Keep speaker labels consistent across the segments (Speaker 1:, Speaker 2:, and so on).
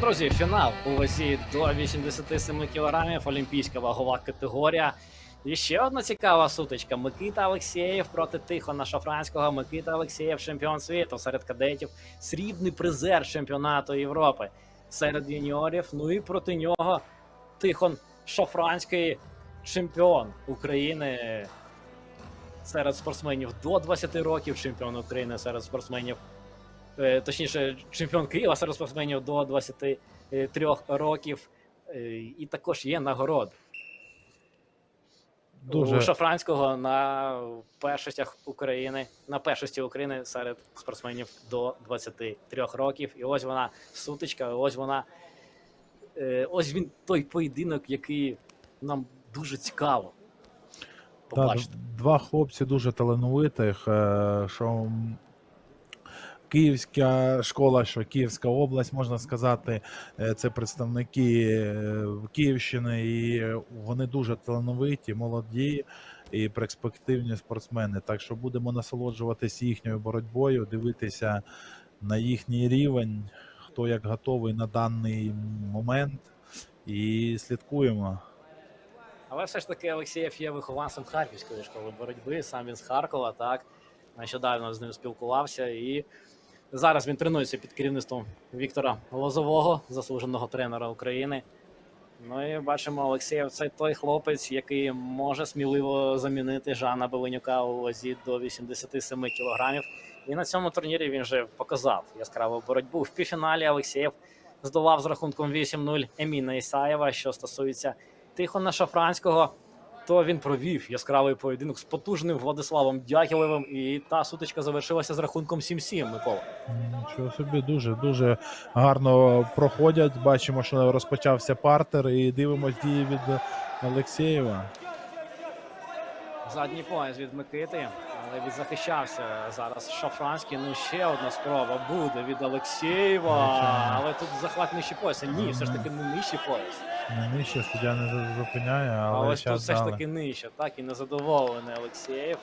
Speaker 1: друзі, фінал у вазі до 87 кілограмів, олімпійська вагова категорія. І ще одна цікава сутичка. Микита Олексєєв проти Тихона Шафранського. Микита Олексєєв, чемпіон світу серед кадетів, срібний призер чемпіонату Європи серед юніорів. Ну і проти нього Тихон Шафранський, чемпіон України серед спортсменів до 20 років, чемпіон України серед спортсменів точніше, чемпіон Києва серед спортсменів до 23 років. Е, І також є нагороди. У
Speaker 2: Дуже
Speaker 1: Шафранського на першостях України, на першості України серед спортсменів до 23 років. І ось вона сутичка, ось вона. е, Ось він той поєдинок, який нам дуже цікаво. Побачити.
Speaker 2: два хлопці дуже талановитих. е, Що Київська школа, що Київська область, можна сказати, е, це представники е, Київщини, і вони дуже талановиті, молоді і перспективні спортсмени. Так що будемо насолоджуватися їхньою боротьбою, дивитися на їхній рівень, хто як готовий на даний момент, і слідкуємо.
Speaker 1: Але все ж таки Олексієв є вихованцем Харківської школи боротьби. Сам він з Харкова, так нещодавно з ним спілкувався. І зараз він тренується під керівництвом Віктора Лозового, заслуженого тренера України. Ну і бачимо, Олексієв це той хлопець, який може сміливо замінити Жана Беленюка у вазі до 87 кілограмів. І на цьому турнірі він вже показав яскраву боротьбу. В півфіналі Олексієв здолав з рахунком 8-0 Еміна Ісаєва. Що стосується Тихона Шафранського, то він провів яскравий поєдинок з потужним Владиславом Дягілевим, і та сутичка завершилася з рахунком 7-7, Микола.
Speaker 2: Нічого собі дуже дуже гарно проходять. Бачимо, що розпочався партер, і дивимось дії від Олексєєва.
Speaker 1: Задній пояс від Микити, але відзахищався зараз Шафранський. Ну ще одна спроба буде від Олексєєва. Але тут захват нижче пояса. Ні, все ж таки не нижче пояс.
Speaker 2: Не нижче суддя не зупиняє,
Speaker 1: А
Speaker 2: але
Speaker 1: ось тут все ж
Speaker 2: дали.
Speaker 1: таки нижче, так і незадоволений Олексєєв.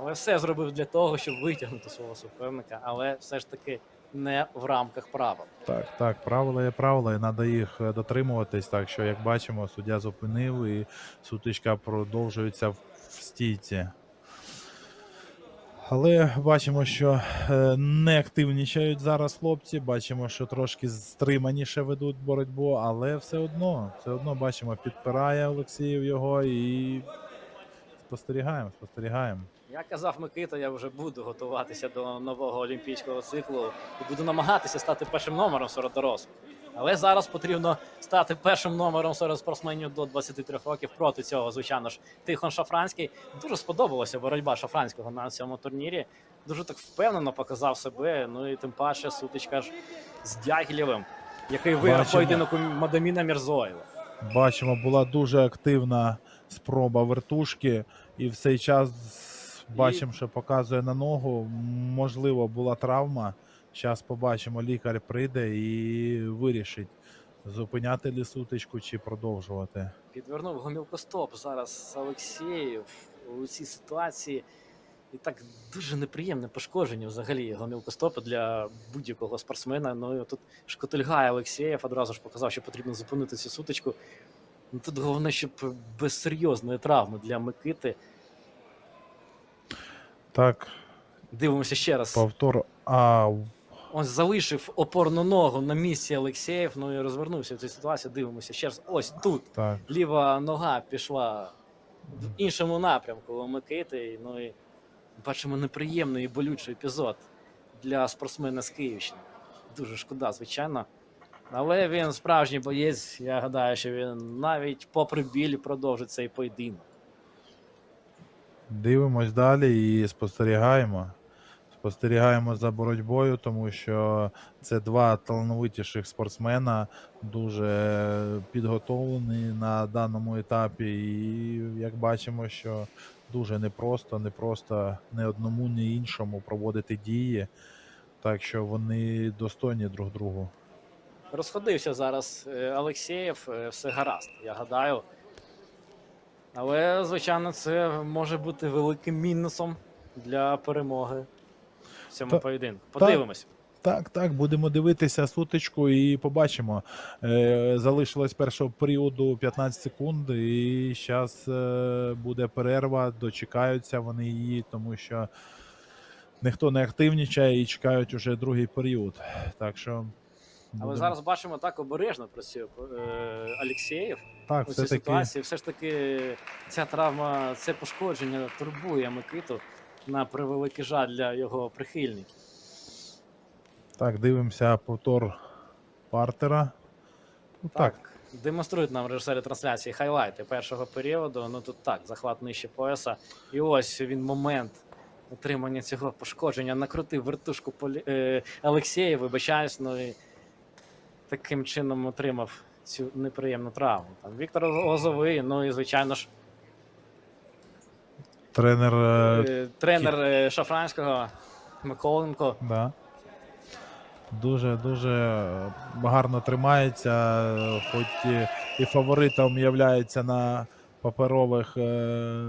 Speaker 1: Але все зробив для того, щоб витягнути свого суперника, але все ж таки не в рамках правил.
Speaker 2: Так, так, правила є правила, і треба їх е, дотримуватись. Так що, як бачимо, суддя зупинив і сутичка продовжується в в стійці. Але бачимо, що е, не активнічають зараз хлопці. Бачимо, що трошки стриманіше ведуть боротьбу, але все одно, все одно бачимо, підпирає Олексіїв його і спостерігаємо, спостерігаємо.
Speaker 1: Як казав Микита, я вже буду готуватися до нового олімпійського циклу і буду намагатися стати першим номером серед дорослих. Але зараз потрібно стати першим номером серед спортсменів до 23 років проти цього, звичайно ж, Тихон Шафранський. Дуже сподобалася боротьба Шафранського на цьому турнірі. Дуже так впевнено показав себе. Ну і тим паче сутичка ж з Дягілєвим, який виграв поєдинок у Мадаміна Мірзоєва.
Speaker 2: Бачимо, була дуже активна спроба вертушки, і в цей час бачимо, що показує на ногу. Можливо, була травма. Зараз побачимо, лікар прийде і вирішить, зупиняти ли сутичку чи продовжувати.
Speaker 1: Підвернув гомілкостоп зараз Олексєєв у цій ситуації. І так дуже неприємне пошкодження взагалі гомілкостопу для будь-якого спортсмена. Ну і тут шкотильгає Олексєєв одразу ж показав, що потрібно зупинити цю сутичку. Ну тут головне, щоб без серйозної травми для Микити.
Speaker 2: Так,
Speaker 1: Дивимося ще раз.
Speaker 2: повтор. А,
Speaker 1: Ось залишив опорну ногу на місці Олексєєв. Ну і розвернувся в цій ситуації. Дивимося ще раз. Ось тут
Speaker 2: так.
Speaker 1: ліва нога пішла в іншому напрямку у Микити. Ну і бачимо неприємний і болючий епізод для спортсмена з Київщини. Дуже шкода, звичайно. Але він справжній боєць. Я гадаю, що він навіть попри біль продовжить цей поєдинок.
Speaker 2: Дивимось далі і спостерігаємо. Спостерігаємо за боротьбою, тому що це два талановитіших спортсмена, дуже підготовлені на даному етапі. І як бачимо, що дуже непросто, непросто не одному, ні іншому проводити дії. Так що вони достойні друг другу.
Speaker 1: Розходився зараз е, Олексєєв, е, все гаразд, я гадаю. Але, звичайно, це може бути великим мінусом для перемоги в цьому
Speaker 2: Та-
Speaker 1: поєдинку. Подивимось.
Speaker 2: Так, так, будемо дивитися сутичку і побачимо. Е, залишилось першого періоду 15 секунд, і зараз е, буде перерва. Дочекаються вони її, тому що ніхто не активнічає і чекають уже другий період. Так що.
Speaker 1: Але
Speaker 2: будемо-
Speaker 1: зараз бачимо так обережно працює е, Алексєєв.
Speaker 2: так,
Speaker 1: у цій
Speaker 2: таки
Speaker 1: ситуації. Все ж таки, ця травма, це пошкодження турбує Микиту на превеликий жаль для його прихильників.
Speaker 2: так, дивимося повтор партера. Ну, так,
Speaker 1: Демонструють нам режисери трансляції хайлайти першого періоду. Ну тут так, захват нижче пояса. І ось він момент отримання цього пошкодження. Накрутив вертушку Полі... е, Олексєєв, вибачаюсь, ну і таким чином отримав цю неприємну травму. Там Віктор Лозовий, ну і звичайно ж,
Speaker 2: тренер. е,
Speaker 1: е, тренер е, Шафранського Миколенко.
Speaker 2: Да. Дуже дуже е, гарно тримається, е, хоч і, і фаворитом являється на паперових е,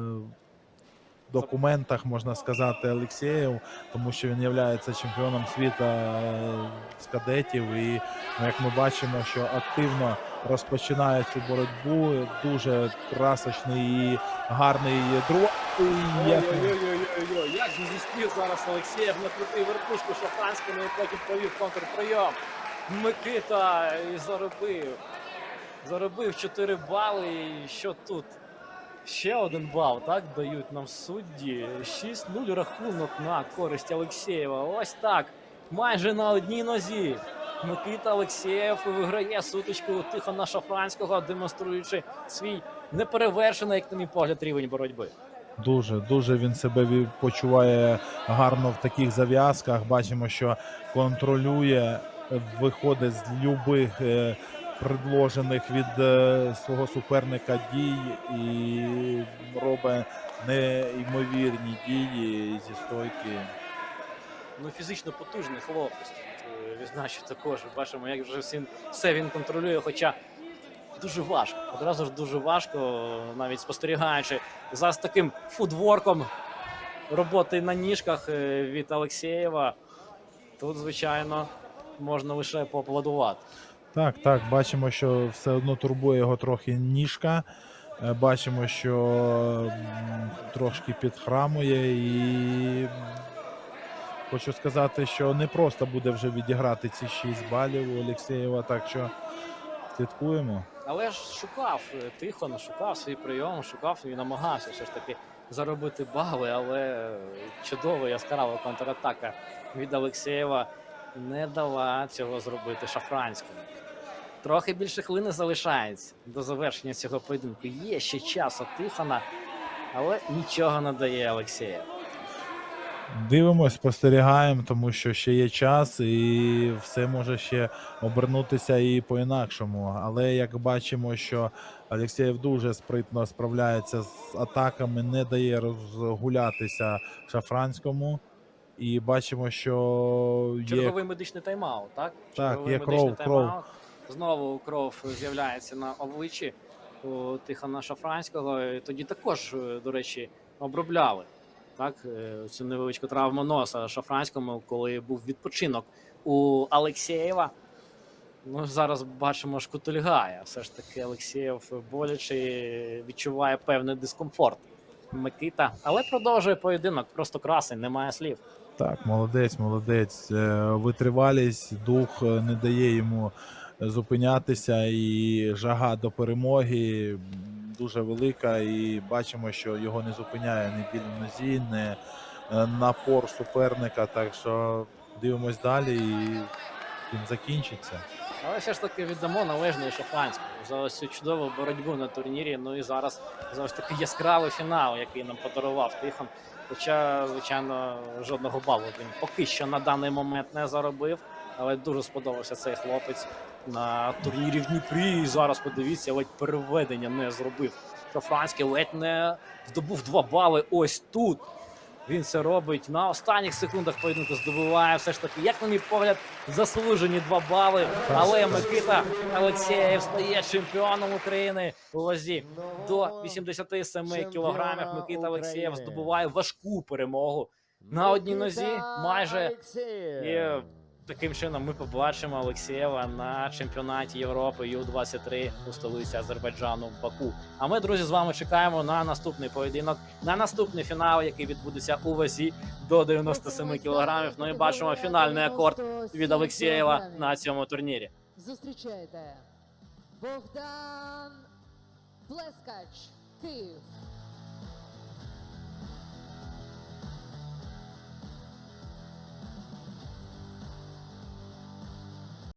Speaker 2: документах, можна сказати, Олексєєв, тому що він є чемпіоном світу е, з кадетів. І ну, як ми бачимо, що активно розпочинає цю боротьбу. Дуже красочний і гарний друг. Як
Speaker 1: як же зіспів зараз Олексєєв накрутив вертушку Шафранському і потім провів контрприйом. Микита і заробив. Заробив 4 бали. І що тут? Ще один бал, так, дають нам судді. 6-0 рахунок на користь Олексєєва. Ось так. Майже на одній нозі. Микита Олексєєв виграє сутичку Тихона Шафранського, демонструючи свій неперевершений, як на мій погляд, рівень боротьби.
Speaker 2: Дуже дуже він себе почуває гарно в таких зав'язках. Бачимо, що контролює, виходить з любих е, предложених від е, свого суперника дій і робить неймовірні дії зі стойки.
Speaker 1: Ну, фізично потужний хлопець. Е, Відзначу також. Бачимо, як вже всім все він контролює, хоча дуже важко. Одразу ж дуже важко, навіть спостерігаючи за таким фудворком роботи на ніжках е, від Олексєєва. Тут, звичайно, можна лише поаплодувати.
Speaker 2: Так, так, бачимо, що все одно турбує його трохи ніжка. Е, Бачимо, що трошки підхрамує, і хочу сказати, що не просто буде вже відіграти ці 6 балів у Олексєєва, так що слідкуємо.
Speaker 1: Але ж шукав е, Тихон, шукав свій прийом, шукав і намагався все ж таки заробити бали, але чудова яскрава контратака від Олексєєва не дала цього зробити Шафранському. Трохи більше хвилини залишається до завершення цього поєдинку. Є ще час у Тихона, але нічого не дає Олексєєв.
Speaker 2: Дивимось, спостерігаємо, тому що ще є час, і все може ще обернутися і по-інакшому. Але як бачимо, що Олексєєв дуже спритно справляється з атаками, не дає розгулятися Шафранському. І бачимо, що є
Speaker 1: Черговий медичний тайм-аут, так?
Speaker 2: Так,
Speaker 1: Черговий
Speaker 2: є
Speaker 1: медичний
Speaker 2: кров, кров.
Speaker 1: Знову кров з'являється на обличчі у Тихона Шафранського. Тоді також, е, до речі, обробляли так, е, цю невеличку травму носа Шафранському, коли був відпочинок у Алексєєва. Ну, зараз бачимо, шкутильгає. Все ж таки, Олексєєв боляче відчуває певний дискомфорт. Микита, але продовжує поєдинок, просто красень, немає слів.
Speaker 2: так, молодець, молодець. Е, Витривалість, дух не дає йому зупинятися, і жага до перемоги дуже велика. І бачимо, що його не зупиняє ні біль нозі, не напор суперника. Так що дивимось далі, і він закінчиться.
Speaker 1: Але все ж таки віддамо належне Шафранському за ось цю чудову боротьбу на турнірі. Ну і зараз за ось такий яскравий фінал, який нам подарував Тихон. Хоча, звичайно, жодного балу він поки що на даний момент не заробив. Але дуже сподобався цей хлопець на турнірі в Дніпрі. І зараз подивіться, ледь переведення не зробив. Шафранський ледь не здобув два бали ось тут. Він це робить на останніх секундах поєдинку здобуває все ж таки, як на мій погляд, заслужені два бали. Але Микита Олексєєв стає чемпіоном України у вазі до 87 кілограмів. Микита Олексєєв здобуває важку перемогу на одній нозі майже і Таким чином ми побачимо Олексєєва на чемпіонаті Європи Ю-23 у столиці Азербайджану Баку. А ми, друзі, з вами чекаємо на наступний поєдинок, на наступний фінал, який відбудеться у вазі до 97 кілограмів. Ну і бачимо фінальний акорд від Олексєєва на цьому турнірі.
Speaker 3: Зустрічайте Богдан Плескач, Київ.